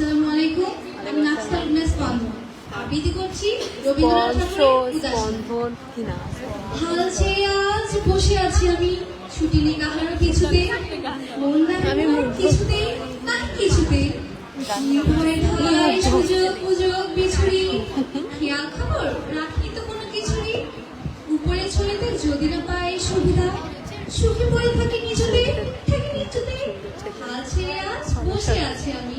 আসসালামু আলাইকুম। আমি নাকসা ইবনে স্পন্দন আবৃত্তি করছি রবীন্দ্রনাথ ঠাকুরের হাল ছেড়ে আজ বসে আছি আমি। ছুটি নেই কাহারও কিছুতে মন নাই। কিছুতে নাই কিছুতে। নির্ভয়ে ধারায় সুযোগ সুযোগ বিছুরি। খেয়াল খবর? রাখি তো কোনো কিছুরই। উপরে ছড়িতে যদি না পাই সুবিধা। সুখে পড়ে থাকি নিচুতে থেকে নিচুতে হাল ছেড়ে আজ বসে আছি আমি।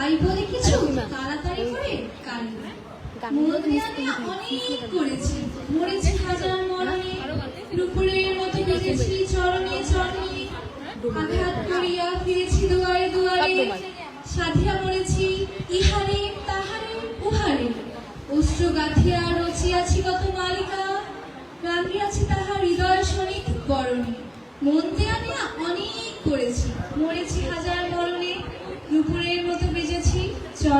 তাই বলে কিছু তাড়াতাড়ি করে মনে আমি অনেক করেছি। মরেছি হাজার রূপুরের মতো চরণে চরণে। আঘাত করিয়া ফিরেছি দুয়ারে দুয়ারে। সাধিয়া মরেছি ইহারে তাহারে উহারে। অশ্রু গাথিয়া রচিয়াছি কত মালিকা। রান্ধিয়াছি তাহার হৃদয় শনিক বরণে। মনতে আনিয়া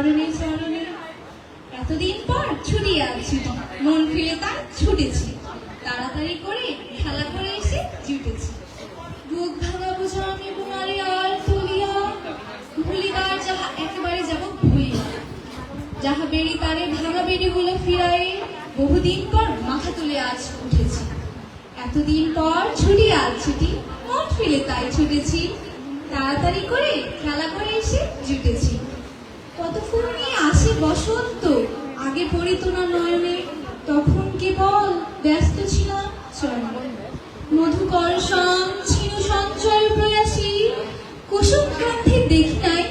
চরণে চরণে এতদিন পর ছুটি আছি মন ফিরে তার ছুটেছি। তাড়াতাড়ি করে খেলা করে এসে জুটেছি বুক ভাঙা বোঝা আমি বুনারে আর তুলিয়া। ভুলিবার যাহা একেবারে যাব ভুলিয়া। যাহা বেড়ি তারে ভাঙা বেড়ি গুলো ফিরায়ে বহুদিন পর মাথা তুলে আজ উঠেছি। এতদিন পর ছুটি আজ ছুটি মন ফিরে তাই ছুটেছি। তাড়াতাড়ি করে খেলা করে এসে জুটেছি বসন্ত আগে পড়িত না নয়নে, তখন কেবল ব্যস্ত ছিলাম মধুকর সং সঞ্চয় প্রয়াসী, কুসুম দেখি নাই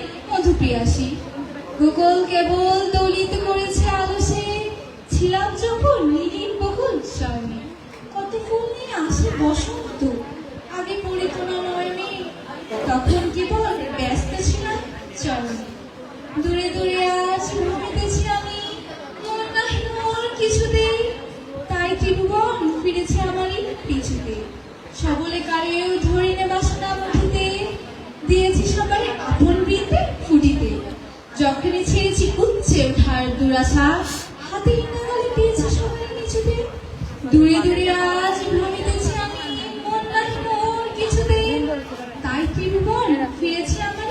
কেবল দলিত করেছে আলসে, ছিলাম যখন নীলিন বহুল শয়নে কত আসে বসন্ত, আগে পড়িত না নয়নে, তখন কেবল ব্যস্ত ছিলাম চরণে। দূরে দূরে সবলে কারেও ধরিনে বাসনা মুঠিতে দিয়েছি সবাই আপন বৃন্দে যখনই ছেড়েছি উচ্চে ওঠার দুরাশা, হাতে নাগালে দিয়েছি সবাই নিচুতে দূরে দূরে আজ ভ্রমিতেছি আমি, মন কিছুতে। তাই ত্রিভুবন ফিরেছি আমি